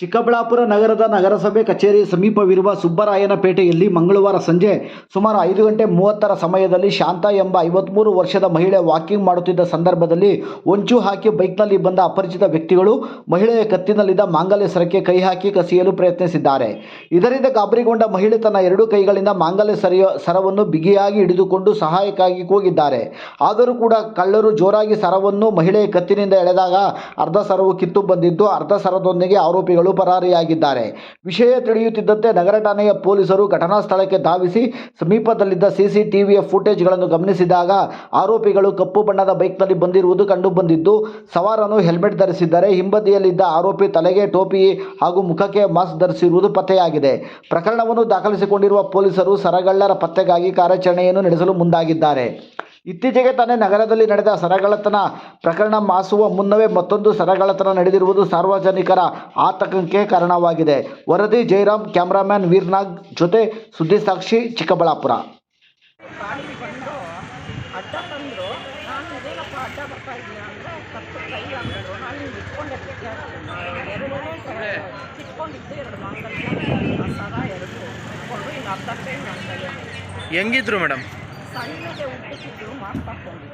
ಚಿಕ್ಕಬಳ್ಳಾಪುರ ನಗರದ ನಗರಸಭೆ ಕಚೇರಿ ಸಮೀಪವಿರುವ ಸುಬ್ಬರಾಯನಪೇಟೆಯಲ್ಲಿ ಮಂಗಳವಾರ ಸಂಜೆ ಸುಮಾರು ಐದು ಗಂಟೆ ಮೂವತ್ತರ ಸಮಯದಲ್ಲಿ ಶಾಂತ ಎಂಬ ಐವತ್ಮೂರು ವರ್ಷದ ಮಹಿಳೆ ವಾಕಿಂಗ್ ಮಾಡುತ್ತಿದ್ದ ಸಂದರ್ಭದಲ್ಲಿ ಹೊಂಚು ಹಾಕಿ ಬೈಕ್ನಲ್ಲಿ ಬಂದ ಅಪರಿಚಿತ ವ್ಯಕ್ತಿಗಳು ಮಹಿಳೆಯ ಕತ್ತಿನಲ್ಲಿದ್ದ ಮಾಂಗಲ್ಯ ಸರಕ್ಕೆ ಕೈ ಹಾಕಿ ಕಸಿಯಲು ಪ್ರಯತ್ನಿಸಿದ್ದಾರೆ. ಇದರಿಂದ ಗಾಬರಿಗೊಂಡ ಮಹಿಳೆ ತನ್ನ ಎರಡು ಕೈಗಳಿಂದ ಮಾಂಗಲ್ಯ ಸರಿಯ ಸರವನ್ನು ಬಿಗಿಯಾಗಿ ಹಿಡಿದುಕೊಂಡು ಸಹಾಯಕ್ಕಾಗಿ ಕೂಗಿದ್ದಾರೆ. ಆದರೂ ಕೂಡ ಕಳ್ಳರು ಜೋರಾಗಿ ಸರವನ್ನು ಮಹಿಳೆಯ ಕತ್ತಿನಿಂದ ಎಳೆದಾಗ ಅರ್ಧ ಸರವು ಕಿತ್ತು ಬಂದಿದ್ದು ಅರ್ಧ ಸರದೊಂದಿಗೆ ಆರೋಪಿಗಳು ಪರಾರಿಯಾಗಿದ್ದಾರೆ. ವಿಷಯ ತಿಳಿಯುತ್ತಿದ್ದಂತೆ ನಗರ ಠಾಣೆಯ ಪೊಲೀಸರು ಘಟನಾ ಸ್ಥಳಕ್ಕೆ ಧಾವಿಸಿ ಸಮೀಪದಲ್ಲಿದ್ದ ಸಿಸಿಟಿವಿಯ ಫುಟೇಜ್ಗಳನ್ನು ಗಮನಿಸಿದಾಗ ಆರೋಪಿಗಳು ಕಪ್ಪು ಬಣ್ಣದ ಬೈಕ್ನಲ್ಲಿ ಬಂದಿರುವುದು ಕಂಡುಬಂದಿದ್ದು ಸವಾರನು ಹೆಲ್ಮೆಟ್ ಧರಿಸಿದ್ದರೆ ಹಿಂಬದಿಯಲ್ಲಿದ್ದ ಆರೋಪಿ ತಲೆಗೆ ಟೋಪಿ ಹಾಗೂ ಮುಖಕ್ಕೆ ಮಾಸ್ಕ್ ಧರಿಸಿರುವುದು ಪತ್ತೆಯಾಗಿದೆ. ಪ್ರಕರಣವನ್ನು ದಾಖಲಿಸಿಕೊಂಡಿರುವ ಪೊಲೀಸರು ಸರಗಳ್ಳರ ಪತ್ತೆಗಾಗಿ ಕಾರ್ಯಾಚರಣೆಯನ್ನು ನಡೆಸಲು ಮುಂದಾಗಿದ್ದಾರೆ. ಇತ್ತೀಚೆಗೆ ತಾನೇ ನಗರದಲ್ಲಿ ನಡೆದ ಸರಗಳತನ ಪ್ರಕರಣ ಮಾಸುವ ಮುನ್ನವೇ ಮತ್ತೊಂದು ಸರಗಳತನ ನಡೆದಿರುವುದು ಸಾರ್ವಜನಿಕರ ಆತಂಕಕ್ಕೆ ಕಾರಣವಾಗಿದೆ. ವರದಿ ಜಯರಾಮ್ ಕ್ಯಾಮ್ರಾಮ್ಯಾನ್ ವೀರ್ನಾಗ್ ಜೊತೆ ಸುದ್ದಿ ಸಾಕ್ಷಿ ಚಿಕ್ಕಬಳ್ಳಾಪುರ. ಹೆಂಗಿದ್ರು ಮೇಡಮ್? साहिल देऊन ते घेऊन माप पाठवले